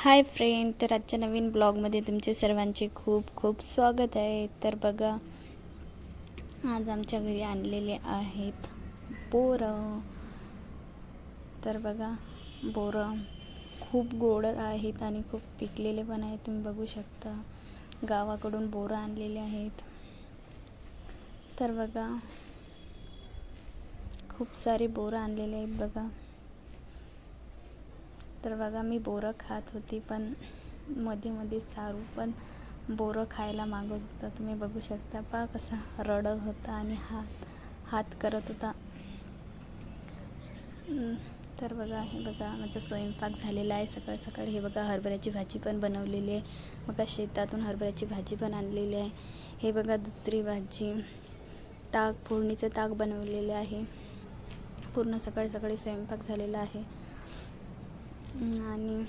Hi friend तर आजच्या नवीन ब्लॉगमध्ये तुमचे सर्वांचे खूप खूप स्वागत आहे. तर बघा आज आमच्या घरी आणलेले आहेत बोरं. तर बघा बोरं खूप गोड आहेत आणि खूप पिकलेले पण आहेत. तुम्ही बघू शकता गावाकडून बोरं आणलेले आहेत. तर बघा खूप सारे बोरं आणलेले आहेत बघा. तर बघा मी बोरं खात होती पण मध्ये मध्ये सारू पण बोरं खायला मागत होता. तुम्ही बघू शकता पा कसा रडत होता आणि हात हात करत होता. तर बघा हे बघा माझा स्वयंपाक झालेला आहे. सकाळ सकाळ हे बघा हरभऱ्याची भाजी पण बनवलेली आहे. बघा शेतातून हरभऱ्याची भाजी पण आणलेली आहे. हे बघा दुसरी भाजी. ताक फोडणीचं ताक बनवलेलं आहे. पूर्ण सकाळी सकाळी स्वयंपाक झालेला आहे. आणि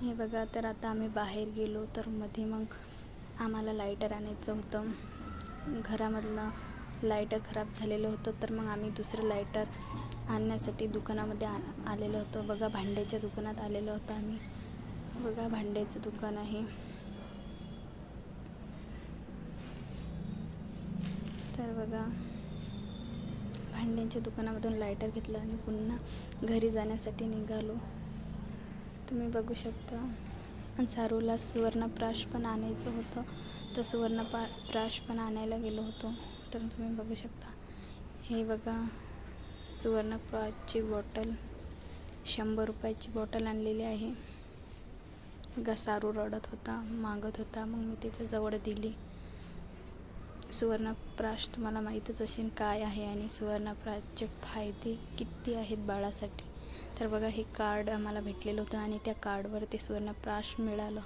हे बघा तर आता आम्ही बाहेर गेलो तर मध्ये मग आम्हाला लायटर आणायचं होतं. घरामधलं लायटर खराब झालेलं होतं तर मग आम्ही दुसरं लायटर आणण्यासाठी दुकानामध्ये आ आलेलो होतो. बघा भांड्याच्या दुकानात आलेलो होतो आम्ही. बघा भांड्याचं दुकान आहे. तर बघा यांच्या दुकानामधून लायटर घेतलं आणि पुन्हा घरी जाण्यासाठी निघालो. तुम्ही बघू शकता. आणि सारूला सुवर्णप्राश पण आणायचं होतं. तर सुवर्णपा प्राश पण आणायला गेलो होतो. तर तुम्ही बघू शकता. हे बघा. सुवर्णप्राशची बॉटल शंभर रुपयाची बॉटल आणलेली आहे. बघा सारू रडत होता मागत होता. मग मी त्याच्याजवळ दिली. सुवर्णप्राश तुम्हाला माहीतच असेल काय आहे आणि सुवर्णप्राशचे फायदे किती आहेत बाळासाठी. तर बघा हे कार्ड आम्हाला भेटलेलं होतं आणि त्या कार्डवर ते सुवर्णप्राश मिळालं.